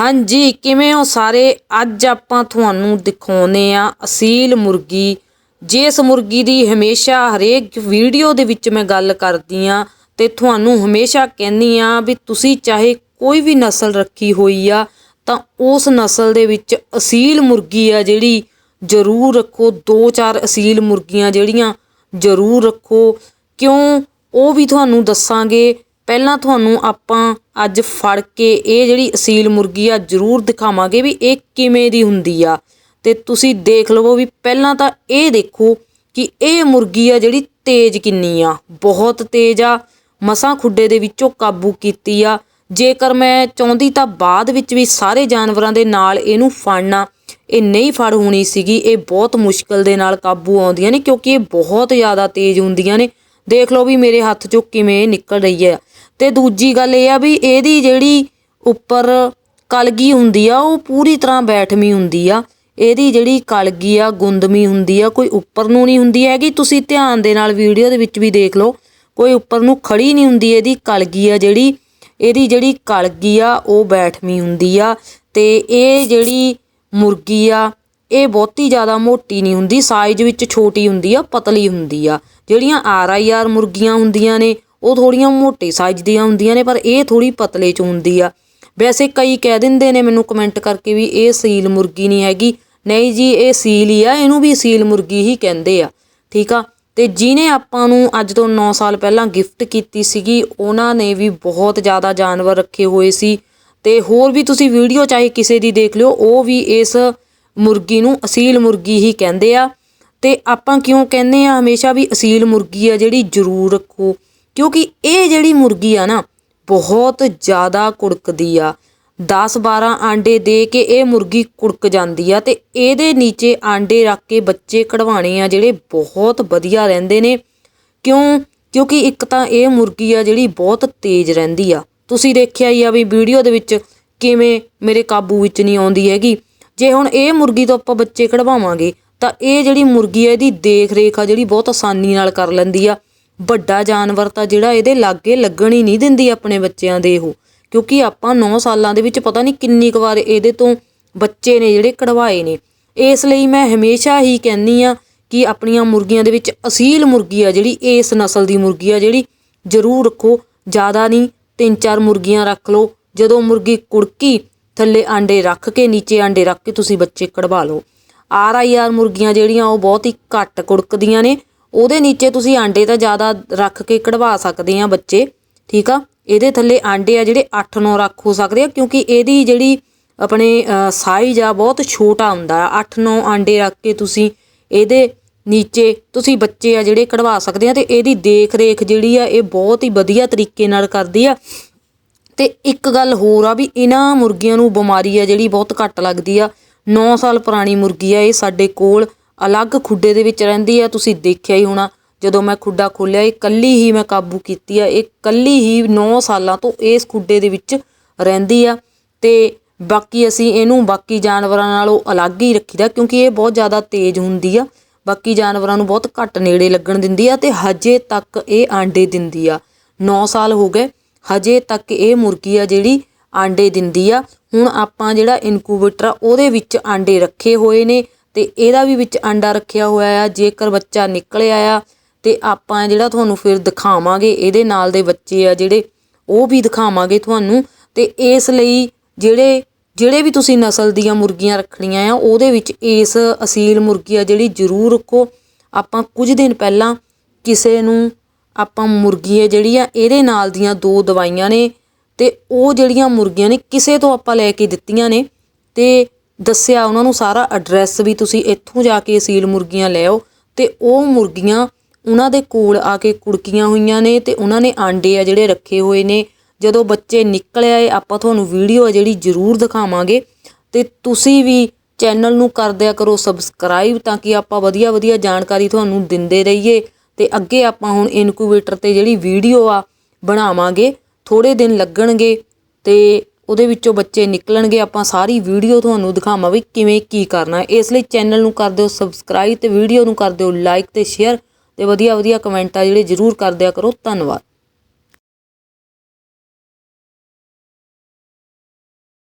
ਹਾਂਜੀ, ਕਿਵੇਂ ਹੋ ਸਾਰੇ? ਅੱਜ ਆਪਾਂ ਤੁਹਾਨੂੰ ਦਿਖਾਉਨੇ ਆ ਅਸੀਲ ਮੁਰਗੀ। ਜਿਸ ਮੁਰਗੀ ਦੀ ਹਮੇਸ਼ਾ ਹਰੇਕ ਵੀਡੀਓ ਦੇ ਵਿੱਚ ਮੈਂ ਗੱਲ ਕਰਦੀ ਆ ਤੇ ਤੁਹਾਨੂੰ ਹਮੇਸ਼ਾ ਕਹਿੰਦੀ ਆ ਵੀ ਤੁਸੀਂ ਚਾਹੇ ਕੋਈ ਵੀ ਨਸਲ ਰੱਖੀ ਹੋਈ ਆ, ਤਾਂ ਉਸ ਨਸਲ ਦੇ ਵਿੱਚ ਅਸੀਲ ਮੁਰਗੀ ਆ ਜਿਹੜੀ ਜ਼ਰੂਰ ਰੱਖੋ। ਦੋ ਚਾਰ ਅਸੀਲ ਮੁਰਗੀਆਂ ਜਿਹੜੀਆਂ ਜ਼ਰੂਰ ਰੱਖੋ। ਕਿਉਂ? ਉਹ ਵੀ ਤੁਹਾਨੂੰ ਦੱਸਾਂਗੇ। ਪਹਿਲਾਂ ਤੁਹਾਨੂੰ ਆਪਾਂ ਅੱਜ ਫੜ ਕੇ ਇਹ ਜਿਹੜੀ ਅਸੀਲ ਮੁਰਗੀ ਆ, ਜ਼ਰੂਰ ਦਿਖਾਵਾਂਗੇ ਵੀ ਇਹ ਕਿਵੇਂ ਦੀ ਹੁੰਦੀ ਆ। ਤੇ ਤੁਸੀਂ ਦੇਖ ਲਵੋ ਵੀ ਪਹਿਲਾਂ ਤਾਂ ਇਹ ਦੇਖੋ ਕਿ ਇਹ ਮੁਰਗੀ ਆ ਜਿਹੜੀ ਤੇਜ਼ ਕਿੰਨੀ ਆ, ਬਹੁਤ ਤੇਜ਼ ਆ। ਮਸਾਂ ਖੁੱਡੇ ਦੇ ਵਿੱਚੋਂ ਕਾਬੂ ਕੀਤੀ ਆ। ਜੇਕਰ ਮੈਂ ਚਾਹੁੰਦੀ ਤਾਂ ਬਾਅਦ ਵਿੱਚ ਵੀ ਸਾਰੇ ਜਾਨਵਰਾਂ ਦੇ ਨਾਲ ਇਹਨੂੰ ਫੜਨਾ। ਇਹ ਨਹੀਂ ਫੜ ਹੋਣੀ ਸੀਗੀ, ਇਹ ਬਹੁਤ ਮੁਸ਼ਕਲ ਦੇ ਨਾਲ ਕਾਬੂ ਆਉਂਦੀਆਂ ਨੇ ਕਿਉਂਕਿ ਇਹ ਬਹੁਤ ਜ਼ਿਆਦਾ ਤੇਜ਼ ਹੁੰਦੀਆਂ ਨੇ। ਦੇਖ ਲਓ ਵੀ ਮੇਰੇ ਹੱਥ ਚੋਂ ਕਿਵੇਂ ਇਹ ਨਿਕਲ ਰਹੀ ਹੈ। ਅਤੇ ਦੂਜੀ ਗੱਲ ਇਹ ਆ ਵੀ ਇਹਦੀ ਜਿਹੜੀ ਉੱਪਰ ਕਲਗੀ ਹੁੰਦੀ ਆ, ਉਹ ਪੂਰੀ ਤਰ੍ਹਾਂ ਬੈਠਵੀਂ ਹੁੰਦੀ ਆ। ਇਹਦੀ ਜਿਹੜੀ ਕਲਗੀ ਆ ਗੁੰਦਮੀ ਹੁੰਦੀ ਆ, ਕੋਈ ਉੱਪਰ ਨੂੰ ਨਹੀਂ ਹੁੰਦੀ ਹੈਗੀ। ਤੁਸੀਂ ਧਿਆਨ ਦੇ ਨਾਲ ਵੀਡੀਓ ਦੇ ਵਿੱਚ ਵੀ ਦੇਖ ਲਓ, ਕੋਈ ਉੱਪਰ ਨੂੰ ਖੜੀ ਨਹੀਂ ਹੁੰਦੀ ਇਹਦੀ ਕਲਗੀ ਆ ਜਿਹੜੀ। ਇਹਦੀ ਜਿਹੜੀ ਕਲਗੀ ਆ, ਉਹ ਬੈਠਵੀਂ ਹੁੰਦੀ ਆ ਤੇ ਇਹ ਜਿਹੜੀ ਮੁਰਗੀ ਆ, ਇਹ ਬਹੁਤੀ ਜ਼ਿਆਦਾ ਮੋਟੀ ਨਹੀਂ ਹੁੰਦੀ ਸਾਈਜ਼ ਵਿੱਚ ਛੋਟੀ ਹੁੰਦੀ ਆ, ਪਤਲੀ ਹੁੰਦੀ ਆ। ਜਿਹੜੀਆਂ ਆਰ ਆਈ ਆਰ ਮੁਰਗੀਆਂ ਹੁੰਦੀਆਂ ਨੇ ਉਹ ਥੋੜੀਆਂ ਮੋਟੇ ਸਾਈਜ਼ ਦੀਆਂ ਹੁੰਦੀਆਂ ਨੇ, ਪਰ ਇਹ ਥੋੜੀ ਪਤਲੇ ਚ ਹੁੰਦੀ ਆ। ਵੈਸੇ ਕਈ ਕਹਿ ਦਿੰਦੇ ਨੇ ਮੈਨੂੰ ਕਮੈਂਟ ਕਰਕੇ ਵੀ ਇਹ ਸੀਲ ਮੁਰਗੀ ਨਹੀਂ ਹੈਗੀ। ਨਹੀਂ ਜੀ, ਇਹ ਸੀਲ ਹੀ ਆ, ਇਹਨੂੰ ਵੀ ਸੀਲ ਮੁਰਗੀ ਹੀ ਕਹਿੰਦੇ ਆ। ਠੀਕ ਆ? ਤੇ ਜਿਹਨੇ ਆਪਾਂ ਨੂੰ ਅੱਜ ਤੋਂ 9 ਸਾਲ ਪਹਿਲਾਂ ਗਿਫਟ ਕੀਤੀ ਸੀਗੀ, ਉਹਨਾਂ ਨੇ ਵੀ ਬਹੁਤ ਜ਼ਿਆਦਾ ਜਾਨਵਰ ਰੱਖੇ ਹੋਏ ਸੀ। ਤੇ ਹੋਰ ਵੀ ਤੁਸੀਂ ਵੀਡੀਓ ਚਾਹੇ ਕਿਸੇ ਦੀ ਦੇਖ ਲਿਓ, ਉਹ ਵੀ ਇਸ ਮੁਰਗੀ ਨੂੰ ਅਸੀਲ ਮੁਰਗੀ ਹੀ ਕਹਿੰਦੇ ਆ। ਤੇ ਆਪਾਂ ਕਿਉਂ ਕਹਿੰਦੇ ਆ, ਹਮੇਸ਼ਾ ਵੀ ਅਸੀਲ ਮੁਰਗੀ ਆ ਜਿਹੜੀ ਜ਼ਰੂਰ ਰੱਖੋ। ਕਿਉਂਕਿ ਇਹ ਜਿਹੜੀ ਮੁਰਗੀ ਆ ਨਾ, ਬਹੁਤ ਜ਼ਿਆਦਾ ਕੁੜਕਦੀ ਆ। 10-12 ਆਂਡੇ ਦੇ ਕੇ ਇਹ ਮੁਰਗੀ ਕੁੜਕ ਜਾਂਦੀ ਆ ਤੇ ਇਹਦੇ ਨੀਚੇ ਆਂਡੇ ਰੱਖ ਕੇ ਬੱਚੇ ਕਢਵਾਣੇ ਆ ਜਿਹੜੇ ਬਹੁਤ ਵਧੀਆ ਰਹਿੰਦੇ ਨੇ। ਕਿਉਂ? ਕਿਉਂਕਿ ਇੱਕ ਤਾਂ ਇਹ ਮੁਰਗੀ ਆ ਜਿਹੜੀ ਬਹੁਤ ਤੇਜ਼ ਰਹਿੰਦੀ ਆ। ਤੁਸੀਂ ਦੇਖਿਆ ਹੀ ਆ ਵੀ ਵੀਡੀਓ ਦੇ ਵਿੱਚ ਕਿਵੇਂ ਮੇਰੇ ਕਾਬੂ ਵਿੱਚ ਨਹੀਂ ਆਉਂਦੀ ਹੈਗੀ। ਜੇ ਹੁਣ ਇਹ ਮੁਰਗੀ ਤੋਂ ਆਪਾਂ ਬੱਚੇ ਕਢਵਾਵਾਂਗੇ, ਤਾਂ ਇਹ ਜਿਹੜੀ ਮੁਰਗੀ ਆ, ਇਹਦੀ ਦੇਖ ਰੇਖ ਆ ਜਿਹੜੀ ਬਹੁਤ ਆਸਾਨੀ ਨਾਲ ਕਰ ਲੈਂਦੀ ਆ। ਵੱਡਾ ਜਾਨਵਰ ਤਾਂ ਜਿਹੜਾ ਇਹਦੇ ਲਾਗੇ ਲੱਗਣ ਹੀ ਨਹੀਂ ਦਿੰਦੀ ਆਪਣੇ ਬੱਚਿਆਂ ਦੇ ਉਹ। ਕਿਉਂਕਿ ਆਪਾਂ 9 ਸਾਲਾਂ ਦੇ ਵਿੱਚ ਪਤਾ ਨਹੀਂ ਕਿੰਨੀ ਕੁ ਵਾਰ ਇਹਦੇ ਤੋਂ ਬੱਚੇ ਨੇ ਜਿਹੜੇ ਕਢਵਾਏ ਨੇ। ਇਸ ਲਈ ਮੈਂ ਹਮੇਸ਼ਾ ਹੀ ਕਹਿੰਨੀ ਆ ਕਿ ਆਪਣੀਆਂ ਮੁਰਗੀਆਂ ਦੇ ਵਿੱਚ ਅਸੀਲ ਮੁਰਗੀ ਆ ਜਿਹੜੀ, ਇਸ ਨਸਲ ਦੀ ਮੁਰਗੀ ਆ ਜਿਹੜੀ, ਜ਼ਰੂਰ ਰੱਖੋ। ਜ਼ਿਆਦਾ ਨਹੀਂ, ਤਿੰਨ ਚਾਰ ਮੁਰਗੀਆਂ ਰੱਖ ਲਓ। ਜਦੋਂ ਮੁਰਗੀ ਕੁੜਕੀ, ਥੱਲੇ ਆਂਡੇ ਰੱਖ ਕੇ, ਨੀਚੇ ਆਂਡੇ ਰੱਖ ਕੇ ਤੁਸੀਂ ਬੱਚੇ ਕਢਵਾ ਲਓ। ਆਰ ਆਈ ਆਰ ਮੁਰਗੀਆਂ ਜਿਹੜੀਆਂ, ਉਹ ਬਹੁਤ ਹੀ ਘੱਟ ਕੁੜਕਦੀਆਂ ਨੇ। ਉਹਦੇ ਨੀਚੇ ਤੁਸੀਂ ਆਂਡੇ ਤਾਂ ਜ਼ਿਆਦਾ ਰੱਖ ਕੇ ਕਢਵਾ ਸਕਦੇ ਆ ਬੱਚੇ, ਠੀਕ ਆ? ਇਹਦੇ ਥੱਲੇ ਆਂਡੇ ਆ ਜਿਹੜੇ 8-9 ਰੱਖ ਹੋ ਸਕਦੇ ਆ, ਕਿਉਂਕਿ ਇਹਦੀ ਜਿਹੜੀ ਆਪਣੇ ਸਾਈਜ਼ ਆ ਬਹੁਤ ਛੋਟਾ ਹੁੰਦਾ ਆ। 8-9 ਆਂਡੇ ਰੱਖ ਕੇ ਤੁਸੀਂ ਇਹਦੇ ਨੀਚੇ ਤੁਸੀਂ ਬੱਚੇ ਆ ਜਿਹੜੇ ਕਢਵਾ ਸਕਦੇ ਆ ਤੇ ਇਹਦੀ ਦੇਖ ਰੇਖ ਜਿਹੜੀ ਆ ਇਹ ਬਹੁਤ ਹੀ ਵਧੀਆ ਤਰੀਕੇ ਨਾਲ ਕਰਦੀ ਆ। ਤੇ ਇੱਕ ਗੱਲ ਹੋਰ ਆ ਵੀ ਇਹਨਾਂ ਮੁਰਗੀਆਂ ਨੂੰ ਬਿਮਾਰੀ ਆ ਜਿਹੜੀ ਬਹੁਤ ਘੱਟ ਲੱਗਦੀ ਆ। 9 ਸਾਲ ਪੁਰਾਣੀ ਮੁਰਗੀ ਆ ਇਹ ਸਾਡੇ ਕੋਲ। ਅਲੱਗ ਖੁੱਡੇ ਦੇ ਵਿੱਚ ਰਹਿੰਦੀ ਆ ਤੁਸੀਂ ਦੇਖਿਆ ਹੀ ਹੋਣਾ। ਜਦੋਂ ਮੈਂ ਖੁੱਡਾ ਖੋਲਿਆ ਇਹ ਕੱਲੀ ਹੀ ਮੈਂ ਕਾਬੂ ਕੀਤੀ ਆ ਇਹ ਕੱਲੀ ਹੀ 9 ਸਾਲਾਂ ਤੋਂ ਇਸ ਖੁੱਡੇ ਦੇ ਵਿੱਚ ਰਹਿੰਦੀ ਆ। ਤੇ ਬਾਕੀ ਅਸੀਂ ਇਹਨੂੰ ਬਾਕੀ ਜਾਨਵਰਾਂ ਨਾਲੋਂ ਅਲੱਗ ਹੀ ਰੱਖੀਦਾ, ਕਿਉਂਕਿ ਇਹ ਬਹੁਤ ਜ਼ਿਆਦਾ ਤੇਜ਼ ਹੁੰਦੀ ਆ। ਬਾਕੀ ਜਾਨਵਰਾਂ ਨੂੰ ਬਹੁਤ ਘੱਟ ਨੇੜੇ ਲੱਗਣ ਦਿੰਦੀ ਆ ਤੇ ਹਜੇ ਤੱਕ ਇਹ ਆਂਡੇ ਦਿੰਦੀ ਆ। 9 ਸਾਲ ਹੋ ਗਏ, ਹਜੇ ਤੱਕ ਇਹ ਮੁਰਗੀ ਆ ਜਿਹੜੀ ਆਂਡੇ ਦਿੰਦੀ ਆ। ਹੁਣ ਆਪਾਂ ਜਿਹੜਾ ਇਨਕੂਬੇਟਰ ਆ, ਉਹਦੇ ਵਿੱਚ ਆਂਡੇ ਰੱਖੇ ਹੋਏ ਨੇ। ਅਤੇ ਇਹਦਾ ਵੀ ਵਿੱਚ ਆਂਡਾ ਰੱਖਿਆ ਹੋਇਆ ਆ। ਜੇਕਰ ਬੱਚਾ ਨਿਕਲਿਆ ਆ ਅਤੇ ਆਪਾਂ ਜਿਹੜਾ ਤੁਹਾਨੂੰ ਫਿਰ ਦਿਖਾਵਾਂਗੇ, ਇਹਦੇ ਨਾਲ ਦੇ ਬੱਚੇ ਆ ਜਿਹੜੇ, ਉਹ ਵੀ ਦਿਖਾਵਾਂਗੇ ਤੁਹਾਨੂੰ। ਅਤੇ ਇਸ ਲਈ ਜਿਹੜੇ ਜਿਹੜੇ ਵੀ ਤੁਸੀਂ ਨਸਲ ਦੀਆਂ ਮੁਰਗੀਆਂ ਰੱਖਣੀਆਂ ਆ, ਉਹਦੇ ਵਿੱਚ ਇਸ ਅਸੀਲ ਮੁਰਗੀ ਆ ਜਿਹੜੀ ਜ਼ਰੂਰ ਰੱਖੋ। ਆਪਾਂ ਕੁਝ ਦਿਨ ਪਹਿਲਾਂ ਕਿਸੇ ਨੂੰ ਆਪਾਂ ਮੁਰਗੀ ਹੈ ਜਿਹੜੀ ਆ, ਇਹਦੇ ਨਾਲ ਦੀਆਂ ਦੋ ਦਵਾਈਆਂ ਨੇ ਤੇ ਉਹ ਜਿਹੜੀਆਂ ਮੁਰਗੀਆਂ ਨੇ, ਕਿਸੇ ਤੋਂ ਆਪਾਂ ਲੈ ਕੇ ਦਿੱਤੀਆਂ ਨੇ ਤੇ ਦੱਸਿਆ ਉਹਨਾਂ ਨੂੰ ਸਾਰਾ ਐਡਰੈਸ ਵੀ ਤੁਸੀਂ ਇੱਥੋਂ ਜਾ ਕੇ ਅਸੀਲ ਮੁਰਗੀਆਂ ਲੈ ਆਓ ਤੇ ਉਹ ਮੁਰਗੀਆਂ ਉਹਨਾਂ ਦੇ ਕੋਲ ਆ ਕੇ ਕੁੜਕੀਆਂ ਹੋਈਆਂ ਨੇ ਤੇ ਉਹਨਾਂ ਨੇ ਆਂਡੇ ਆ ਜਿਹੜੇ ਰੱਖੇ ਹੋਏ ਨੇ। ਜਦੋਂ ਬੱਚੇ ਨਿਕਲ ਆਏ, ਆਪਾਂ ਤੁਹਾਨੂੰ ਵੀਡੀਓ ਆ ਜਿਹੜੀ ਜ਼ਰੂਰ ਦਿਖਾਵਾਂਗੇ ਤੇ ਤੁਸੀਂ ਵੀ ਚੈਨਲ ਨੂੰ ਕਰ ਦਿਆ ਕਰੋ ਸਬਸਕ੍ਰਾਈਬ ਤਾਂ ਕਿ ਆਪਾਂ ਵਧੀਆ ਵਧੀਆ ਜਾਣਕਾਰੀ ਤੁਹਾਨੂੰ ਦਿੰਦੇ ਰਹੀਏ ਤੇ ਅੱਗੇ ਆਪਾਂ ਹੁਣ ਇਨਕੂਬੇਟਰ ਤੇ ਜਿਹੜੀ ਵੀਡੀਓ ਆ ਬਣਾਵਾਂਗੇ ਥੋੜੇ ਦਿਨ ਲੱਗਣਗੇ ਤੇ ਉਹਦੇ ਵਿੱਚੋਂ ਬੱਚੇ ਨਿਕਲਣਗੇ, ਆਪਾਂ ਸਾਰੀ ਵੀਡੀਓ ਤੁਹਾਨੂੰ ਦਿਖਾਵਾਂ ਵੀ ਕਿਵੇਂ ਕੀ ਕਰਨਾ ਇਸ ਲਈ ਚੈਨਲ ਨੂੰ ਕਰ ਦਿਓ ਸਬਸਕ੍ਰਾਈਬ ਤੇ ਵੀਡੀਓ ਨੂੰ ਕਰ ਦਿਓ ਲਾਈਕ ਤੇ ਸ਼ੇਅਰ ਤੇ ਵਧੀਆ ਵਧੀਆ ਕਮੈਂਟ ਆ ਜਿਹੜੇ ਜ਼ਰੂਰ ਕਰ ਦਿਆ ਕਰੋ। ਧੰਨਵਾਦ।